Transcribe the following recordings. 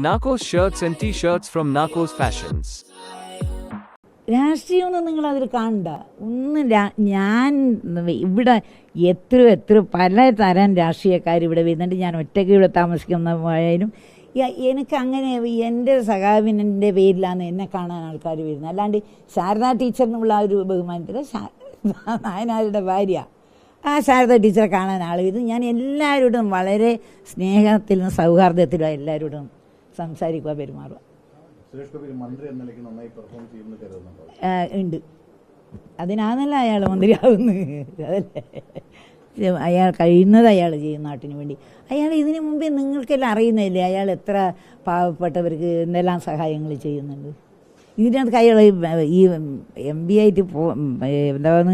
Narcos shirts and T shirts from Narcos fashions രാഷ്ട്രീയമൊന്നും നിങ്ങൾ അതിൽ കാണണ്ട. ഒന്നും ഞാൻ ഇവിടെ എത്ര എത്ര പല തരം രാഷ്ട്രീയക്കാർ ഇവിടെ വരുന്നുണ്ട്. ഞാൻ ഒറ്റയ്ക്ക് ഇവിടെ താമസിക്കുന്ന പോയാലും യ- എനിക്ക് അങ്ങനെ എന്റെ സഹാബിനന്റെ പേരിലാണ് എന്നെ കാണാൻ ആൾക്കാർ വരുന്നത്. അല്ലാണ്ട് ശാരദാ ടീച്ചറിനുള്ള എന്നുള്ള ഒരു ബഹുമാനത്തിൽ നായനാരുടെ ഭാര്യ. ആ ശാരദ ടീച്ചറെ കാണാൻ ആൾ വരുന്നു. ഞാൻ എല്ലാവരോടും വളരെ സ്നേഹത്തിലും സൗഹാർദ്ദത്തിലും എല്ലാവരോടും സംസാരിക്കുക പെരുമാറുക. ഉണ്ട്. അതിനാന്നല്ല അയാൾ മന്ത്രിയാവുന്നത്. അതല്ലേ? അയാൾ കഴിയുന്നത് അയാൾ ചെയ്യും നാട്ടിന് വേണ്ടി. അയാൾ ഇതിനു മുമ്പേ നിങ്ങൾക്കെല്ലാം അറിയുന്നതല്ലേ അയാൾ എത്ര പാവപ്പെട്ടവർക്ക് എന്തെല്ലാം സഹായങ്ങൾ ചെയ്യുന്നുണ്ട്? ഇതിനകത്ത് കൈയുള്ള ഈ എം ബി ആയിട്ട് പോ എന്താണ്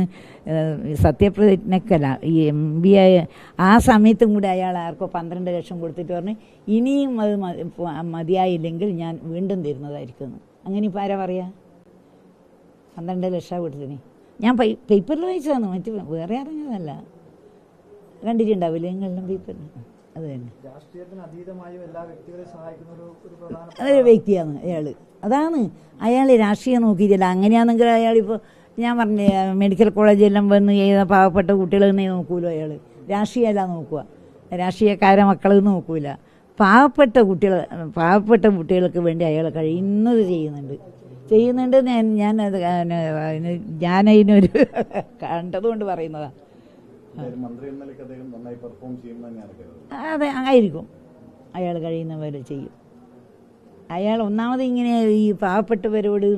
സത്യപ്രതിജ്ഞക്കല്ല. ഈ എം ബി ആയ ആ സമയത്തും കൂടി അയാൾ ആർക്കോ പന്ത്രണ്ട് ലക്ഷം കൊടുത്തിട്ട് പറഞ്ഞ് ഇനിയും അത് മതിയായില്ലെങ്കിൽ ഞാൻ വീണ്ടും തരുന്നതായിരിക്കും അങ്ങനെ ഇപ്പം ആരാ പറയുക പന്ത്രണ്ട് ലക്ഷം കൊടുത്തിന് ഞാൻ പൈ പേപ്പറിൽ വായിച്ചതാണ് മറ്റ് വേറെ അറിഞ്ഞതല്ല. കണ്ടിട്ടുണ്ടാവില്ലേ നിങ്ങളെല്ലാം പേപ്പറിൽ അത് തന്നെ. രാഷ്ട്രീയത്തിന് അതീതമായും എല്ലാ വ്യക്തികളെ സഹായിക്കുന്ന ഒരു പ്രധാന വ്യക്തിയാണ് അയാൾ അതാണ്. അയാൾ രാഷ്ട്രീയം നോക്കിയിട്ടില്ല. അങ്ങനെയാണെങ്കിൽ അയാളിപ്പോൾ ഞാൻ പറഞ്ഞ മെഡിക്കൽ കോളേജെല്ലാം വന്ന് ചെയ്ത പാവപ്പെട്ട കുട്ടികളെന്നേ നോക്കൂലോ അയാൾ രാഷ്ട്രീയമല്ല നോക്കുക. രാഷ്ട്രീയക്കാരെ മക്കളെ നോക്കൂല. പാവപ്പെട്ട കുട്ടികൾ പാവപ്പെട്ട കുട്ടികൾക്ക് വേണ്ടി അയാൾ കഴിയുന്നത് ചെയ്യുന്നുണ്ട്. ചെയ്യുന്നുണ്ട് ഞാൻ ഞാനത് ഞാൻ ഞാനതിനൊരു കണ്ടതുകൊണ്ട് പറയുന്നതാണ് അതെ ആയിരിക്കും. അയാൾ കഴിയുന്ന പോലെ ചെയ്യും. അയാൾ ഒന്നാമത് ഇങ്ങനെ ഈ പാവപ്പെട്ടവരോട്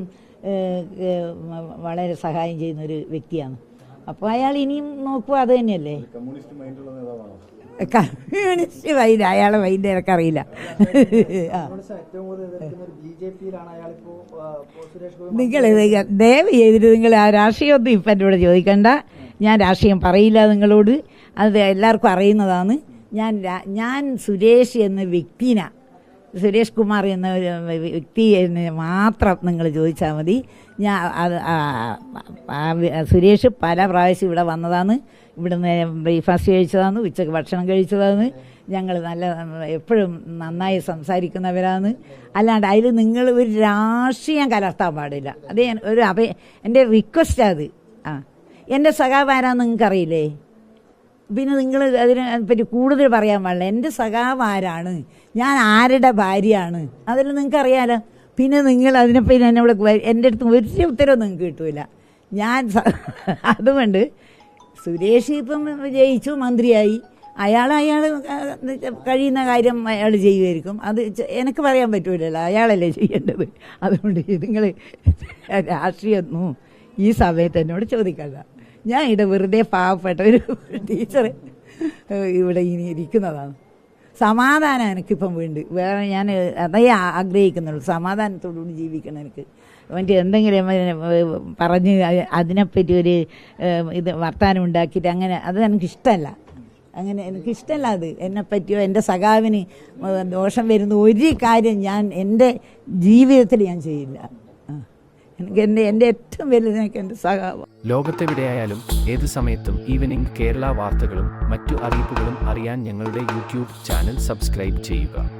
വളരെ സഹായം ചെയ്യുന്ന ഒരു വ്യക്തിയാണ്. അപ്പോൾ അയാൾ ഇനിയും നോക്കുക അത് തന്നെയല്ലേ? കമ്മ്യൂണിസ്റ്റ് മൈൻഡ് അയാളെ മൈൻഡ് എനിക്കറിയില്ല നിങ്ങൾ ദയവ് ചെയ്തിട്ട് നിങ്ങൾ ആ രാഷ്ട്രീയമൊന്നും ഇപ്പം എന്നോട് ചോദിക്കണ്ട. ഞാൻ രാഷ്ട്രീയം പറയില്ല നിങ്ങളോട്. അത് എല്ലാവർക്കും അറിയുന്നതാണ്. ഞാൻ ഞാൻ സുരേഷ് എന്ന വ്യക്തിന സുരേഷ് കുമാർ എന്ന ഒരു വ്യക്തി എന്നെ മാത്രം നിങ്ങൾ ചോദിച്ചാൽ മതി. ഞാൻ അത് സുരേഷ് പല പ്രാവശ്യം ഇവിടെ വന്നതാണ്. ഇവിടുന്ന് ബ്രേക്ക്ഫാസ്റ്റ് കഴിച്ചതാണ് ഉച്ചയ്ക്ക് ഭക്ഷണം കഴിച്ചതാണ്. ഞങ്ങൾ നല്ല എപ്പോഴും നന്നായി സംസാരിക്കുന്നവരാണ്. അല്ലാണ്ട് അതിൽ നിങ്ങൾ ഒരു രാഷ്ട്രീയം കലർത്താൻ പാടില്ല. അത് ഒരു അപേ എന്റെ റിക്വസ്റ്റ് അത്. ആ. എന്റെ സഖാവ് ആരാന്ന് നിങ്ങൾക്കറിയില്ലേ? പിന്നെ നിങ്ങൾ അതിനെ പറ്റി കൂടുതൽ പറയാൻ പാടില്ല. എന്റെ സഖാവ് ആരാണ്? ഞാൻ ആരുടെ ഭാര്യയാണ്? അതെല്ലാം നിങ്ങൾക്ക് അറിയാലോ. പിന്നെ നിങ്ങൾ അതിനെ പിന്നെ എന്നോട് ഇവിടെ എന്റെ അടുത്ത് ഒരു ഉത്തരവും നിങ്ങൾക്ക് കിട്ടൂല. ഞാൻ അതുകൊണ്ട് സുരേഷ് ഇപ്പം ജയിച്ചു മന്ത്രിയായി. അയാൾ അയാൾ കഴിയുന്ന കാര്യം അയാൾ ചെയ്യുമായിരിക്കും. അത് എനിക്ക് പറയാൻ പറ്റൂലല്ലോ. അയാളല്ലേ ചെയ്യേണ്ടത്. അതുകൊണ്ട് നിങ്ങൾ രാഷ്ട്രീയമൊന്നും ഈ സമയത്ത് എന്നോട് ചോദിക്കണ്ട. ഞാൻ ഇവിടെ വെറുതെ പാവപ്പെട്ട ഒരു ടീച്ചർ ഇവിടെ ഇനി ഇരിക്കുന്നതാണ്. സമാധാനം എനിക്കിപ്പം വേണ്ടി. വേറെ ഞാൻ അതേ ആഗ്രഹിക്കുന്നുള്ളൂ. സമാധാനത്തോടുകൂടി ജീവിക്കണം എനിക്ക്. മറ്റേ എന്തെങ്കിലും പറഞ്ഞ് അതിനെപ്പറ്റി ഒരു ഇത് വർത്തമാനം ഉണ്ടാക്കിയിട്ട് അങ്ങനെ അത് എനിക്കിഷ്ടമല്ല അങ്ങനെ എനിക്കിഷ്ടമല്ല അത്. എന്നെപ്പറ്റിയോ എന്റെ സഖാവിന് ദോഷം വരുന്ന ഒരു കാര്യം ഞാൻ എന്റെ ജീവിതത്തിൽ ഞാൻ ചെയ്യില്ല. എനിക്ക് എന്റെ എന്റെ ഏറ്റവും വലുത് എന്റെ സഖാവ്. ലോകത്തെവിടെയായാലും ഏത് സമയത്തും ഈവനിംഗ് കേരള വാർത്തകളും മറ്റു അറിയിപ്പുകളും അറിയാൻ ഞങ്ങളുടെ യൂട്യൂബ് ചാനൽ സബ്സ്ക്രൈബ് ചെയ്യുക.